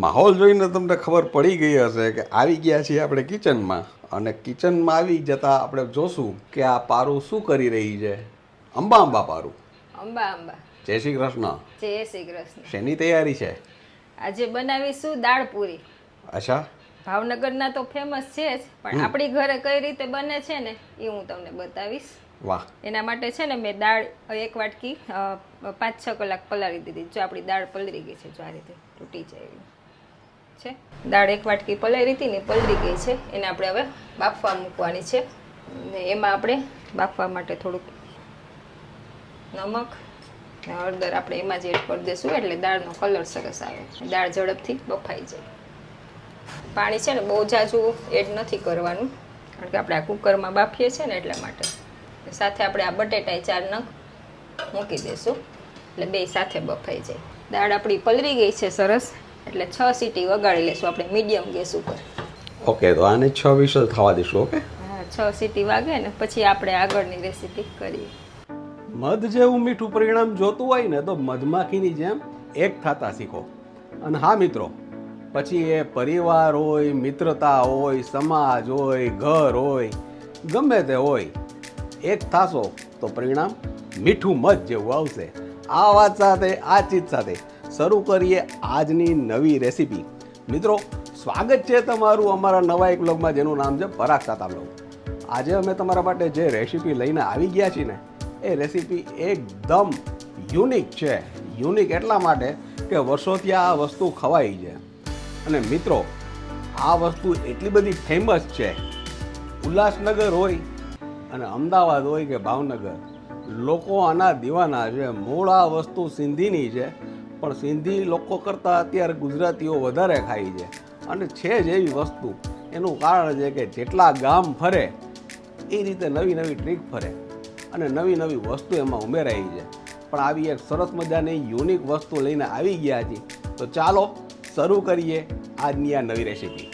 માહોલ જોઈને તમને ખબર પડી ગઈ હશે કે આવી ગયા છીએ આપણે કિચનમાં. અને કિચનમાં આવી જતાં આપણે જોશું કે આ પારું શું કરી રહી છે. અંબા અંબા પારું. અંબા અંબા. જય શ્રી કૃષ્ણ. જય શ્રી કૃષ્ણ. શેની તૈયારી છે? આજે બનાવીશું દાળ પૂરી. અચ્છા. ભાવનગરના તો ફેમસ છે જ પણ આપણી ઘરે કઈ રીતે બને છે ને એ હું તમને બતાવીશ. વાહ. એના માટે છે ને મેં દાળ એક વાટકી પાંચ છ કલાક પલાળી દીધી. જો આપણી દાળ પલળી ગઈ છે જો આ રીતે તૂટી જાય છે. દાળ એક વાટકી પલાળી હતી ને પલળી ગઈ છે. એને આપણે હવે બાફવા મૂકવાની છે. ને એમાં આપણે બાફવા માટે થોડુંક નમક હળદર આપણે એમાં જ એડ કરી દઈશું એટલે દાળનો કલર સરસ આવે. દાળ ઝડપથી બફાઈ જાય. પાણી છે ને બહુ જાજુ એડ નથી કરવાનું, કારણ કે આપણે આ કુકરમાં બાફીએ છીએ ને એટલા માટે. સાથે આપણે આ બટેટા ચાર નંગ મૂકી દઈશું, એટલે બે સાથે બફાઈ જાય. દાળ આપણી પલળી ગઈ છે સરસ. એટલે છ સીટી વગાડી લઈશું આપણે મીડિયમ ગેસ ઉપર. ઓકે તો આને છ વિસલ થવા દઈશું ઓકે? હા છ સીટી વાગે ને પછી આપણે આગળની રેસીપી કરીએ. મધ જેવું મીઠું પરિણામ જોતું હોય ને તો મધમાખીની જેમ એક થતા શીખો. અને હા મિત્રો પછી એ પરિવાર હોય મિત્રતા હોય સમાજ હોય ઘર હોય ગમે તે હોય એક થાશો તો પરિણામ મીઠું મધ જેવું આવશે. આ વાત સાથે આ ચીજ સાથે શરૂ કરીએ આજની નવી રેસીપી. મિત્રો, સ્વાગત છે તમારું અમારા નવા એક બ્લોગમાં જેનું નામ છે પરાગ સાતા આજે અમે તમારા માટે જે રેસીપી લઈને આવી ગયા છીએ ને, એ રેસીપી એકદમ યુનિક છે. યુનિક એટલા માટે કે વર્ષોથી આ વસ્તુ ખવાઈ છે. અને મિત્રો, આ વસ્તુ એટલી બધી ફેમસ છે. ઉલ્લાસનગર હોય અને અમદાવાદ હોય કે ભાવનગર, લોકો આના દીવાના છે, મૂળ આ વસ્તુ સિંધીની છે. પણ સિંધી લોકો કરતાં અત્યારે ગુજરાતીઓ વધારે ખાય છે. અને છે જ એવી વસ્તુ, એનું કારણ છે કે જેટલા ગામ ફરે, એ રીતે નવી નવી ટ્રીક ફરે અને નવી નવી વસ્તુ એમાં ઉમેરાઈ છે. પણ આવી એક સરસ મજાની યુનિક વસ્તુ લઈને આવી ગયા છીએ. તો ચાલો શરૂ કરીએ આજની આ નવી રેસીપી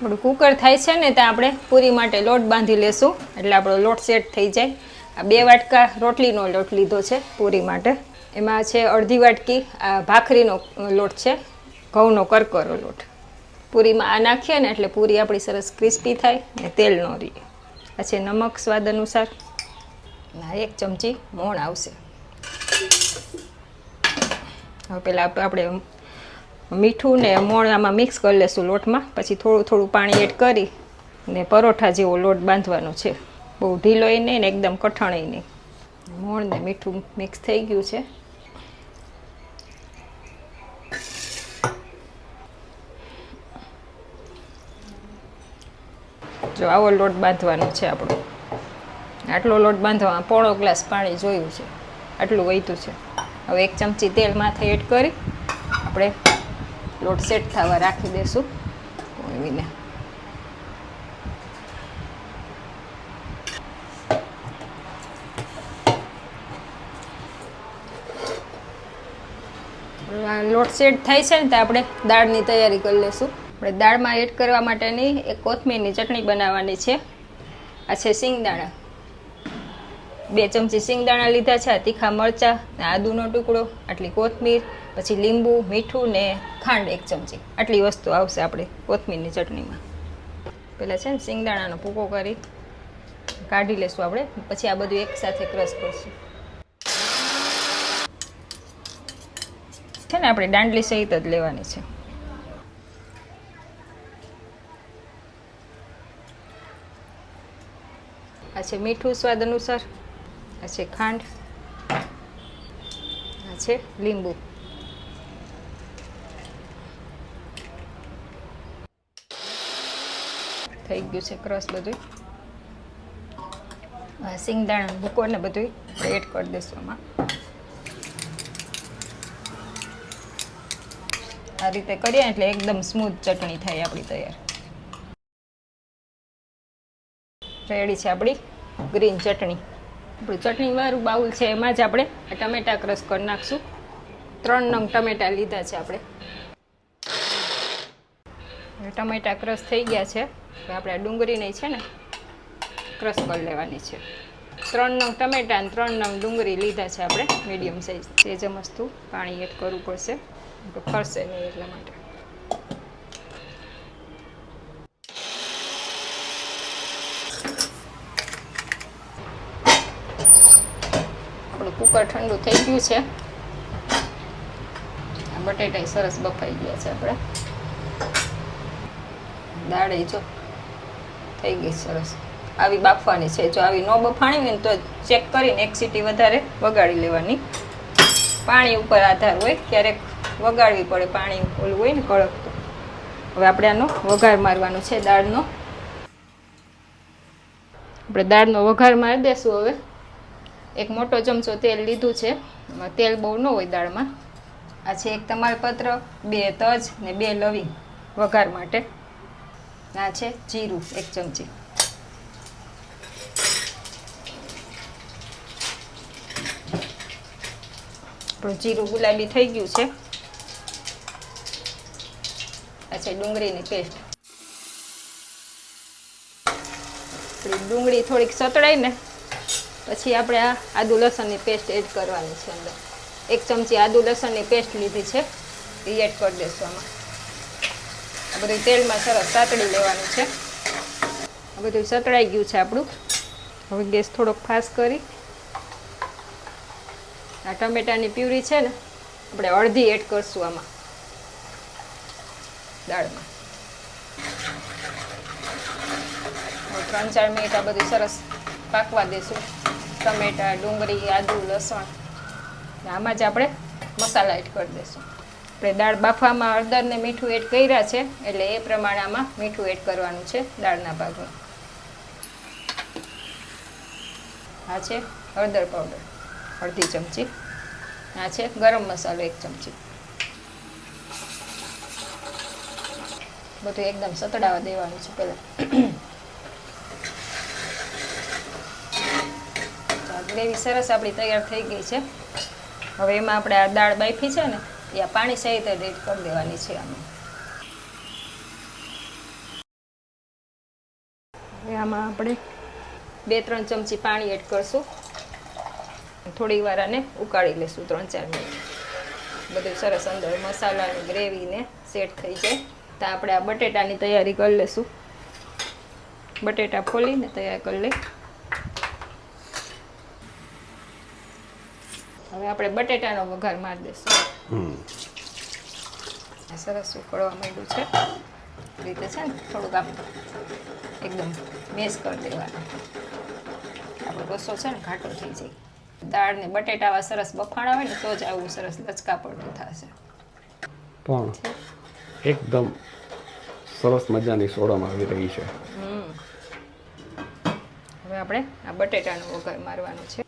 થોડું કુકર થાય છે ને ત્યાં આપણે પૂરી માટે લોટ બાંધી લેશું. એટલે આપણો લોટ સેટ થઈ જાય. આ બે વાટકા રોટલીનો લોટ લીધો છે પૂરી માટે. એમાં છે અડધી વાટકી આ ભાખરીનો લોટ છે, ઘઉંનો કરકરો લોટ. પૂરીમાં આ નાખીએ ને એટલે પૂરી આપણી સરસ ક્રિસ્પી થાય ને તેલ ન રહે. પછી નમક સ્વાદ અનુસાર. એક ચમચી મોણ આવશે. હવે પહેલાં આપણે મીઠું ને મોણ આમાં મિક્સ કરી લેશું લોટમાં. પછી થોડું થોડું પાણી એડ કરી ને પરોઠા જેવો લોટ બાંધવાનો છે. બહુ ઢીલોય નહીં ને એકદમ કઠણય નહીં. મોણ ને મીઠું મિક્સ થઈ ગયું છે. જો આવો લોટ બાંધવાનો છે આપણો. આટલો લોટ બાંધવામાં પોણો ગ્લાસ પાણી જોયું છે. આટલું વહીતું છે. હવે એક ચમચી તેલ માથે એડ કરી. આપણે લોટ સેટ થવા રાખી દેશું. કોળવીને. લોટ સેટ થાય છે ને તો આપણે દાળની તૈયારી કરી લઈશું આપણે દાળમાં એડ કરવા માટેની એક કોથમીરની ચટણી બનાવવાની છે. આ છે સિંગદાણા બે ચમચી સિંગદાણા લીધા છે તીખા મરચાં આદુનો ટુકડો, આટલી કોથમીર પછી લીંબુ, મીઠું ને ખાંડ એક ચમચી. આટલી વસ્તુ આવશે આપણે કોથમીરની ચટણીમાં. પહેલાં છે ને સિંગદાણાનો ભૂકો કરી કાઢી લેશું આપણે. પછી આ બધું એકસાથે ક્રશ કરશું. છે ને આપણે દાંડલી સહિત જ લેવાની છે. આ છે મીઠું સ્વાદ અનુસાર. આ છે ખાંડ. આ છે લીંબુ. થઈ ગયું છે ક્રોસ બધું સિંગદાણા, ભૂકો ને બધું એડ કરી દઈશું આમાં. આ રીતે કરીએ એટલે એકદમ સ્મૂથ ચટણી થાય આપણી તૈયાર. રેડી છે આપણી ગ્રીન ચટણી. આપણું ચટણીવાળું બાઉલ છે એમાં જ આપણે ટમેટા ક્રશ કરી નાખશું. ત્રણ નંગ ટમેટા લીધા છે આપણે. ટમેટા ક્રશ થઈ ગયા છે. હવે આપણે આ ડુંગળીને છે ને ક્રશ કરી લેવાની છે. ત્રણ નંગ ટમેટા અને ત્રણ નંગ ડુંગળી લીધા છે આપણે મીડિયમ સાઈઝ તે જ મસ્તું પાણી એડ કરવું પડશે. તો ખરશે નહીં એટલા માટે. આપણું કુકર ઠંડુ થઈ ગયું છે. બટેટા સરસ બફાઈ ગયા છે આપણે. દાળ એ જો થઈ ગઈ સરસ. આવી બાફવાની છે. જો આવી ન બફાણી હોય ને તો ચેક કરીને એક સીટી વધારે વગાડી લેવાની. પાણી ઉપર આધાર હોય, ક્યારેક વગાડવી પડે. પાણી ઓલું હોય ને કડક તો હવે આપણે આનો વઘાર મારવાનો છે, દાળનો. આપણે દાળનો વઘાર મારી દેશું હવે. એક મોટો ચમચો તેલ લીધું છે. તેલ બહુ ન હોય દાળમાં. આ છે એક તમાલપત્ર, બે તજ ને બે લવિંગ વઘાર માટે. આ છે જીરું એક ચમચી જીરું ગુલાબી થઈ ગયું છે આ ડુંગળીની પેસ્ટ ડુંગળી થોડીક સતળાઈ ને પછી આપણે આ આદુ લસણની પેસ્ટ એડ કરવાની છે અંદર એક ચમચી આદુ લસણની પેસ્ટ લીધી છે એ એડ કરી દઈશું આમાં આ બધું તેલમાં સરસ સાતળી લેવાનું છે. આ બધું સતળાઈ ગયું છે આપણું. હવે ગેસ થોડોક ફાસ્ટ કરી. આ ટમેટાની પ્યુરી છે ને, આપણે અડધી એડ કરશું આમાં. દાળમાં. ત્રણ ચાર મિનિટ આ બધું સરસ પાકવા દેશું. ટમેટા, ડુંગળી, આદુ, લસણ. આમાં જ આપણે મસાલા એડ કરી દઈશું આપણે દાળ બાફવામાં હળદર ને મીઠું એડ કર્યા છે, એટલે એ પ્રમાણે આમાં મીઠું એડ કરવાનું છે દાળના ભાગમાં. આ છે હળદર પાવડર, અડધી ચમચી. આ છે ગરમ મસાલો, એક ચમચી. બધું એકદમ સતડાવા દેવાનું છે પહેલાં. ગ્રેવી સરસ આપણી તૈયાર થઈ ગઈ છે. હવે એમાં આપણે આ દાળ બાફી છે ને આ પાણી સહિત એડ કરી દેવાની છે આમાં. આમાં આપણે બે, ત્રણ ચમચી પાણી એડ કરશું. થોડી વાર આને ઉકાળી લેશું, ત્રણ, ચાર મિનિટ. બધું સરસ અંદર મસાલાની ગ્રેવીને સેટ થઈ જાય. તો આપણે આ બટેટાની તૈયારી કરી લેશું. બટેટા ફોલીને તૈયાર કરી લઈ. હવે આપણે બટેટાનો વઘાર મારી દઈશું. સરસ ઉકળવા માંડ્યું છે. રીતે છે ને થોડુંક આમ એકદમ મેસ કરી દેવાનું. આપણો રસો છે ને ઘાટો થઈ જાય. દાળ ને બટેટાવા સરસ બફાણા હોય ને તો જ આવું સરસ લચકા પડતું થશે. પણ એકદમ સરસ મજાની સોડામાં આવી રહી છે. હવે આપણે આ બટેટાનો વઘાર મારવાનો છે.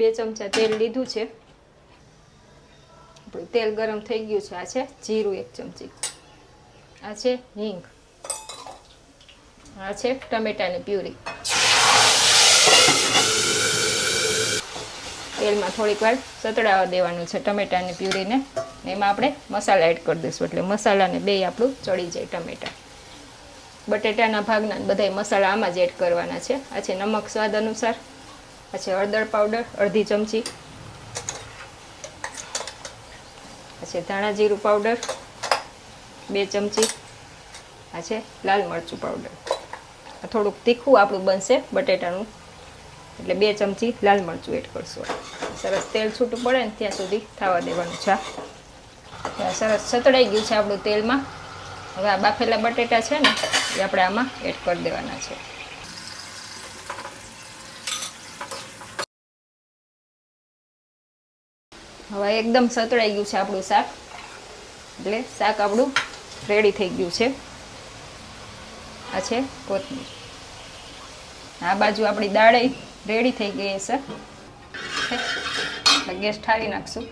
બે ચમચા તેલ લીધું છે. તેલ ગરમ થઈ ગયું છે. આ છે જીરું એક ચમચી. આ છે હિંગ. આ છે ટમેટાની પ્યુરી. તેલમાં થોડીક વાર સતડાવા દેવાનું છે ટમેટાની પ્યુરીને. એમાં આપણે મસાલા એડ કરી દઈશું. એટલે મસાલાને બે આપણું ચડી જાય ટમેટા. બટેટાના ભાગના બધાય મસાલા આમાં જ એડ કરવાના છે. આ છે નમક સ્વાદ અનુસાર. આ છે હળદર પાવડર, અડધી ચમચી. પછી ધાણા જીરું પાવડર, બે ચમચી. આ છે લાલ મરચું પાવડર. થોડુંક તીખું આપણું બનશે બટેટાનું. એટલે બે ચમચી લાલ મરચું એડ કરશું. સરસ તેલ છૂટું પડે ને ત્યાં સુધી થવા દેવાનું છે. સરસ છતડાઈ ગયું છે આપણું તેલમાં. હવે આ બાફેલા બટેટા છે ને, એ આપણે આમાં એડ કરી દેવાના છે. હવે એકદમ સતળાઈ ગયું છે આપણું શાક. એટલે શાક આપણું રેડી થઈ ગયું છે. આ છે કોથમીર. આ બાજુ આપણી દાળ રેડી થઈ ગઈ છે. ગેસ ઠારી નાખશું.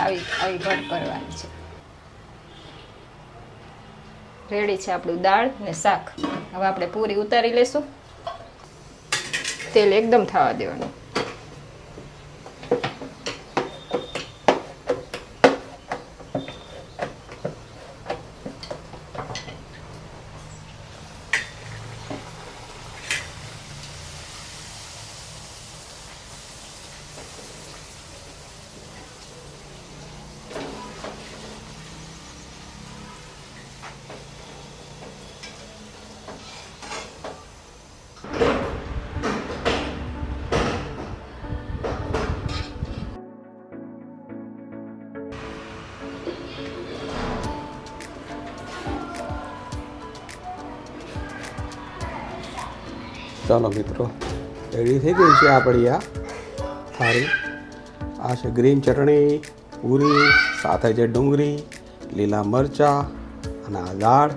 આવી આવી ઘટ કરવાની છે. રેડી છે આપણું દાળ ને શાક. હવે આપણે પૂરી ઉતારી લેશું. તેલ એકદમ થવા દેવાનું. ચાલો મિત્રો રેડી થઈ ગઈ છે આપણી આ થાળી. આ છે ગ્રીન ચટણી, પૂરી, સાથે છે ડુંગળી, લીલા મરચાં અને આ દાળ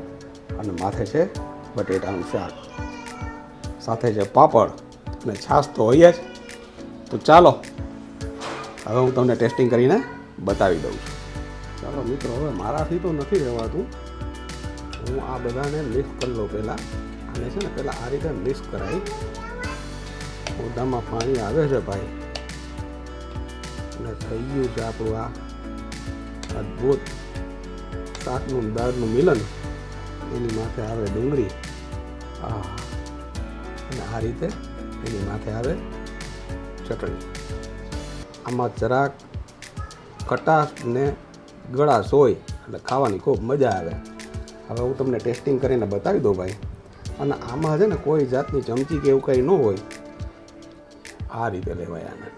અને માથે છે બટેટાનું શાક. સાથે છે પાપડ અને છાશ તો હોય જ. તો ચાલો, હવે હું તમને ટેસ્ટિંગ કરીને બતાવી દઉં છું. ચાલો મિત્રો, હવે મારાથી તો નથી રહેવાતું હું આ બધાને મિક્સ કરી લઉં પહેલાં. આને છે ને, પહેલાં આ રીતે મિક્સ કરાવી ઓદામાં પાણી આવે છે ભાઈ. અને થઈ ગયું છે આપણું આ અદ્ભુત શાકનું દાળનું મિલન. એની માથે આવે ડુંગળી. આ અને આ રીતે એની માથે આવે ચટણી. આમાં જરાક ખટાશ ને ગળાશ હોય, એટલે ખાવાની ખૂબ મજા આવે. હવે હું તમને ટેસ્ટિંગ કરીને બતાવી દઉં ભાઈ. અને આમાં છે ને કોઈ જાતની ચમચી કે એવું કંઈ ન હોય. આ રીતે લેવાય આને.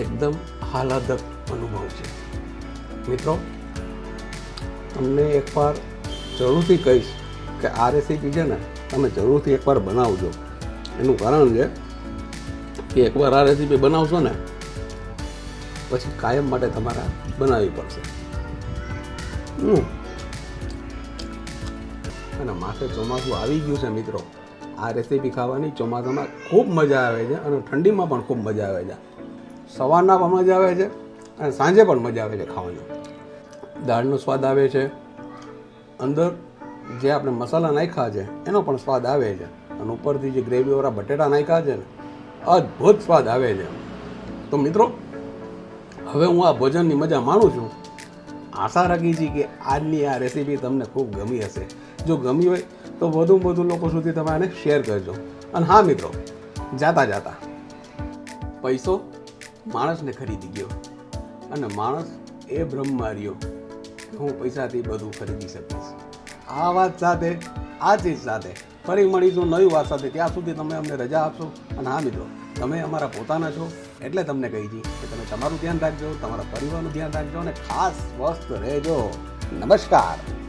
એકદમ હાલાદક અનુભવ છે. મિત્રો, તમને એકવાર જરૂરથી કહીશ કે આ રેસીપી છે ને તમે જરૂરથી એકવાર બનાવજો. એનું કારણ છે કે એકવાર આ રેસીપી બનાવશો ને, પછી કાયમ માટે તમારે બનાવવી પડશે. હમ. અને માથે ચોમાસું આવી ગયું છે મિત્રો. આ રેસીપી ખાવાની ચોમાસામાં ખૂબ મજા આવે છે અને ઠંડીમાં પણ ખૂબ મજા આવે છે. સવારના પણ મજા આવે છે અને સાંજે પણ મજા આવે છે ખાવાની. દાળનો સ્વાદ આવે છે. અંદર જે આપણે મસાલા નાખ્યા છે, એનો પણ સ્વાદ આવે છે. અને ઉપરથી જે ગ્રેવીવાળા બટેટા નાખ્યા છે ને, અદ્ભુત સ્વાદ આવે છે. તો મિત્રો, હવે હું આ ભોજનની મજા માણું છું. આશા રાખી છે કે આજની આ રેસીપી તમને ખૂબ ગમી હશે. જો ગમી હોય તો વધુમાં વધુ લોકો સુધી તમે આને શેર કરજો. અને હા મિત્રો, જાતા જાતા. પૈસો માણસને ખરીદી ગયો. અને માણસ એ ભ્રમ માર્યો હું પૈસાથી બધું ખરીદી શકીશ. આ વાત સાથે, આ ચીજ સાથે ફરી મળીશું નવી વાત સાથે. ત્યાં સુધી તમે અમને રજા આપશો. અને હા મિત્રો, તમે અમારા પોતાના છો એટલે તમને કહી છીએ કે તમે તમારું ધ્યાન રાખજો, તમારા પરિવારનું ધ્યાન રાખજો અને ખાસ સ્વસ્થ રહેજો. નમસ્કાર.